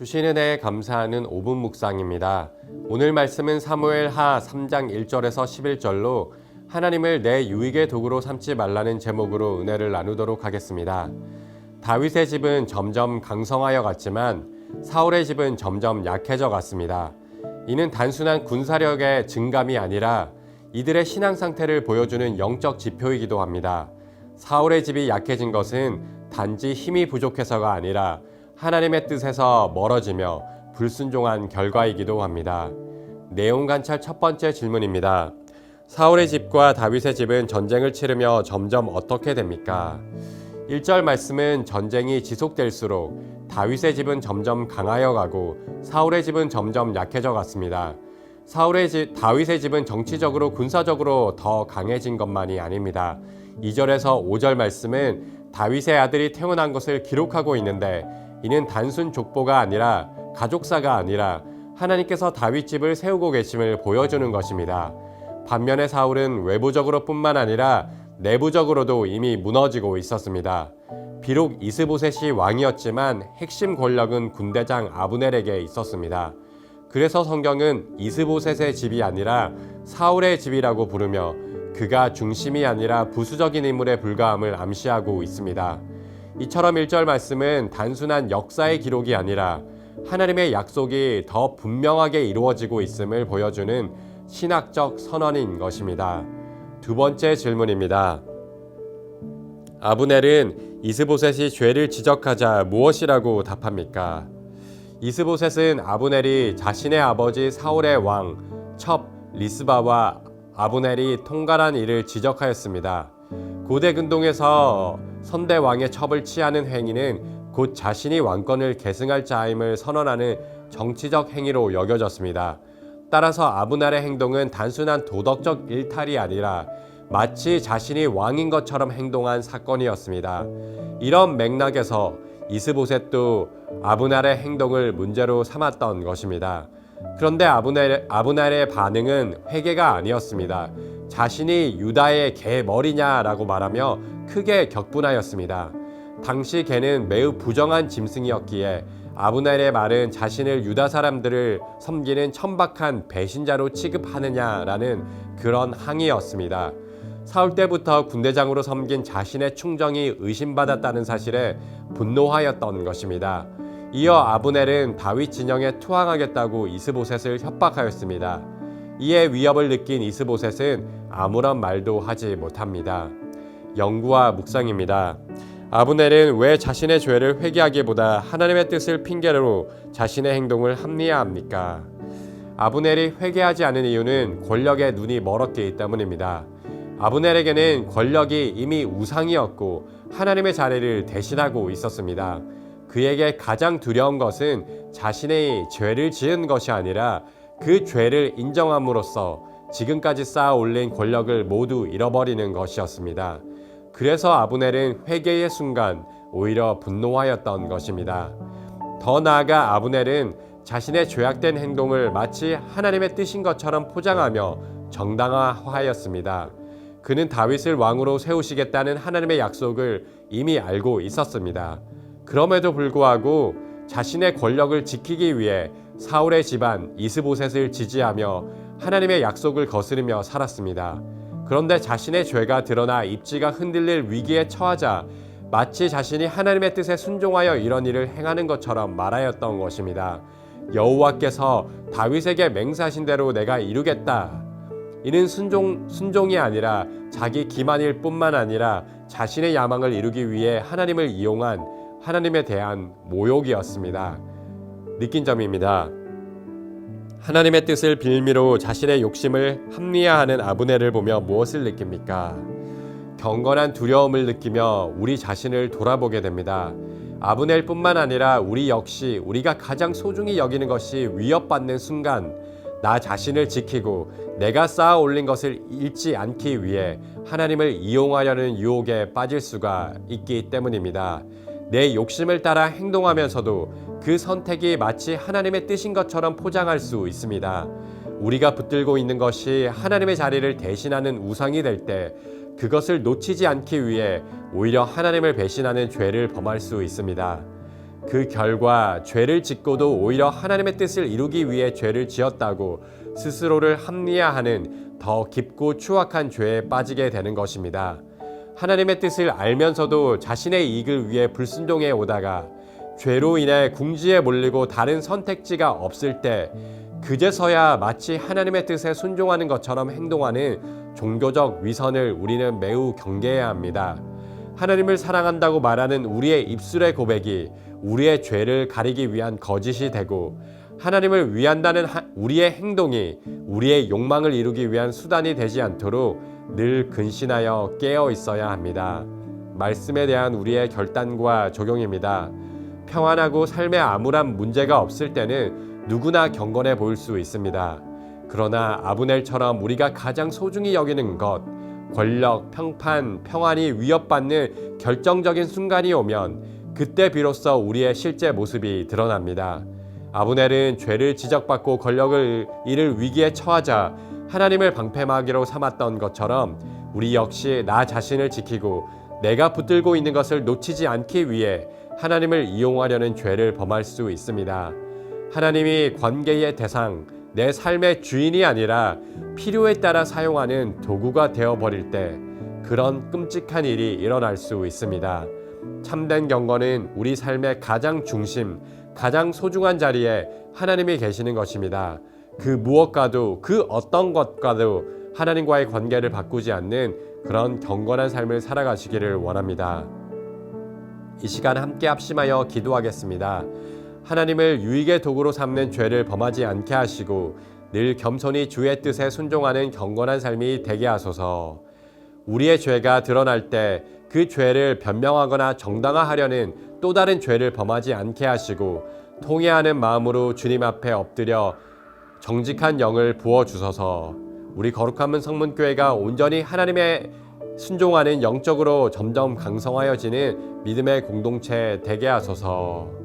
주시는 에 감사하는 5분 묵상입니다. 오늘 말씀은 사무엘 하 3장 1절에서 11절로 하나님을 내 유익의 도구로 삼지 말라는 제목으로 은혜를 나누도록 하겠습니다. 다윗의 집은 점점 강성하여 갔지만 사울의 집은 점점 약해져 갔습니다. 이는 단순한 군사력의 증감이 아니라 이들의 신앙 상태를 보여주는 영적 지표이기도 합니다. 사울의 집이 약해진 것은 단지 힘이 부족해서가 아니라 하나님의 뜻에서 멀어지며 불순종한 결과이기도 합니다. 내용 관찰 첫 번째 질문입니다. 사울의 집과 다윗의 집은 전쟁을 치르며 점점 어떻게 됩니까? 1절 말씀은 전쟁이 지속될수록 다윗의 집은 점점 강하여 가고 사울의 집은 점점 약해져 갔습니다. 사울의 집, 다윗의 집은 정치적으로 군사적으로 더 강해진 것만이 아닙니다. 2절에서 5절 말씀은 다윗의 아들이 태어난 것을 기록하고 있는데 이는 단순 족보가 아니라 가족사가 아니라 하나님께서 다윗 집을 세우고 계심을 보여주는 것입니다. 반면에 사울은 외부적으로 뿐만 아니라 내부적으로도 이미 무너지고 있었습니다. 비록 이스보셋이 왕이었지만 핵심 권력은 군대장 아브넬에게 있었습니다. 그래서 성경은 이스보셋의 집이 아니라 사울의 집이라고 부르며 그가 중심이 아니라 부수적인 인물에 불과함을 암시하고 있습니다. 이처럼 1절 말씀은 단순한 역사의 기록이 아니라 하나님의 약속이 더 분명하게 이루어지고 있음을 보여주는 신학적 선언인 것입니다. 두 번째 질문입니다. 아브넬은 이스보셋이 죄를 지적하자 무엇이라고 답합니까? 이스보셋은 아브넬이 자신의 아버지 사울의 왕 첩 리스바와 아브넬이 통갈한 일을 지적하였습니다. 고대 근동에서 선대 왕의 첩을 취하는 행위는 곧 자신이 왕권을 계승할 자임을 선언하는 정치적 행위로 여겨졌습니다. 따라서 아브넬의 행동은 단순한 도덕적 일탈이 아니라 마치 자신이 왕인 것처럼 행동한 사건이었습니다. 이런 맥락에서 이스보셋도 아브넬의 행동을 문제로 삼았던 것입니다. 그런데 아브넬, 아브넬의 반응은 회개가 아니었습니다. 자신이 유다의 개 머리냐라고 말하며 크게 격분하였습니다. 당시 개는 매우 부정한 짐승이었기에 아브넬의 말은 자신을 유다 사람들을 섬기는 천박한 배신자로 취급하느냐라는 그런 항의였습니다. 사울 때부터 군대장으로 섬긴 자신의 충정이 의심받았다는 사실에 분노하였던 것입니다. 이어 아브넬은 다윗 진영에 투항하겠다고 이스보셋을 협박하였습니다. 이에 위협을 느낀 이스보셋은 아무런 말도 하지 못합니다. 연구와 묵상입니다. 아브넬은 왜 자신의 죄를 회개하기보다 하나님의 뜻을 핑계로 자신의 행동을 합리화합니까? 아브넬이 회개하지 않은 이유는 권력의 눈이 멀었기 때문입니다. 아브넬에게는 권력이 이미 우상이었고 하나님의 자리를 대신하고 있었습니다. 그에게 가장 두려운 것은 자신의 죄를 지은 것이 아니라 그 죄를 인정함으로써 지금까지 쌓아 올린 권력을 모두 잃어버리는 것이었습니다. 그래서 아브넬은 회개의 순간 오히려 분노하였던 것입니다. 더 나아가 아브넬은 자신의 죄악된 행동을 마치 하나님의 뜻인 것처럼 포장하며 정당화하였습니다. 그는 다윗을 왕으로 세우시겠다는 하나님의 약속을 이미 알고 있었습니다. 그럼에도 불구하고 자신의 권력을 지키기 위해 사울의 집안 이스보셋을 지지하며 하나님의 약속을 거스르며 살았습니다. 그런데 자신의 죄가 드러나 입지가 흔들릴 위기에 처하자 마치 자신이 하나님의 뜻에 순종하여 이런 일을 행하는 것처럼 말하였던 것입니다. 여호와께서 다윗에게 맹세하신 대로 내가 이루겠다. 이는 순종 순종이 아니라 자기 기만일 뿐만 아니라 자신의 야망을 이루기 위해 하나님을 이용한 하나님에 대한 모욕이었습니다. 느낀 점입니다. 하나님의 뜻을 빌미로 자신의 욕심을 합리화하는 아브넬을 보며 무엇을 느낍니까? 경건한 두려움을 느끼며 우리 자신을 돌아보게 됩니다. 아브넬뿐만 아니라 우리 역시 우리가 가장 소중히 여기는 것이 위협받는 순간 나 자신을 지키고 내가 쌓아 올린 것을 잃지 않기 위해 하나님을 이용하려는 유혹에 빠질 수가 있기 때문입니다. 내 욕심을 따라 행동하면서도 그 선택이 마치 하나님의 뜻인 것처럼 포장할 수 있습니다. 우리가 붙들고 있는 것이 하나님의 자리를 대신하는 우상이 될 때 그것을 놓치지 않기 위해 오히려 하나님을 배신하는 죄를 범할 수 있습니다. 그 결과 죄를 짓고도 오히려 하나님의 뜻을 이루기 위해 죄를 지었다고 스스로를 합리화하는 더 깊고 추악한 죄에 빠지게 되는 것입니다. 하나님의 뜻을 알면서도 자신의 이익을 위해 불순종해 오다가 죄로 인해 궁지에 몰리고 다른 선택지가 없을 때 그제서야 마치 하나님의 뜻에 순종하는 것처럼 행동하는 종교적 위선을 우리는 매우 경계해야 합니다. 하나님을 사랑한다고 말하는 우리의 입술의 고백이 우리의 죄를 가리기 위한 거짓이 되고 하나님을 위한다는 하- 우리의 행동이 우리의 욕망을 이루기 위한 수단이 되지 않도록 늘 근신하여 깨어 있어야 합니다. 말씀에 대한 우리의 결단과 적용입니다. 평안하고 삶에 아무런 문제가 없을 때는 누구나 경건해 보일 수 있습니다. 그러나 아브넬처럼 우리가 가장 소중히 여기는 것, 권력, 평판, 평안이 위협받는 결정적인 순간이 오면 그때 비로소 우리의 실제 모습이 드러납니다. 아브넬은 죄를 지적받고 권력을 잃을 위기에 처하자 하나님을 방패막이로 삼았던 것처럼 우리 역시 나 자신을 지키고 내가 붙들고 있는 것을 놓치지 않기 위해 하나님을 이용하려는 죄를 범할 수 있습니다. 하나님이 관계의 대상, 내 삶의 주인이 아니라 필요에 따라 사용하는 도구가 되어 버릴 때 그런 끔찍한 일이 일어날 수 있습니다. 참된 경건은 우리 삶의 가장 중심, 가장 소중한 자리에 하나님이 계시는 것입니다. 그 무엇과도 그 어떤 것과도 하나님과의 관계를 바꾸지 않는 그런 경건한 삶을 살아가시기를 원합니다. 이 시간 함께 합심하여 기도하겠습니다. 하나님을 유익의 도구로 삼는 죄를 범하지 않게 하시고 늘 겸손히 주의 뜻에 순종하는 경건한 삶이 되게 하소서. 우리의 죄가 드러날 때 그 죄를 변명하거나 정당화하려는 또 다른 죄를 범하지 않게 하시고 통회하는 마음으로 주님 앞에 엎드려 정직한 영을 부어 주소서. 우리 거룩한 성문교회가 온전히 하나님의 순종하는 영적으로 점점 강성하여지는 믿음의 공동체 되게 하소서.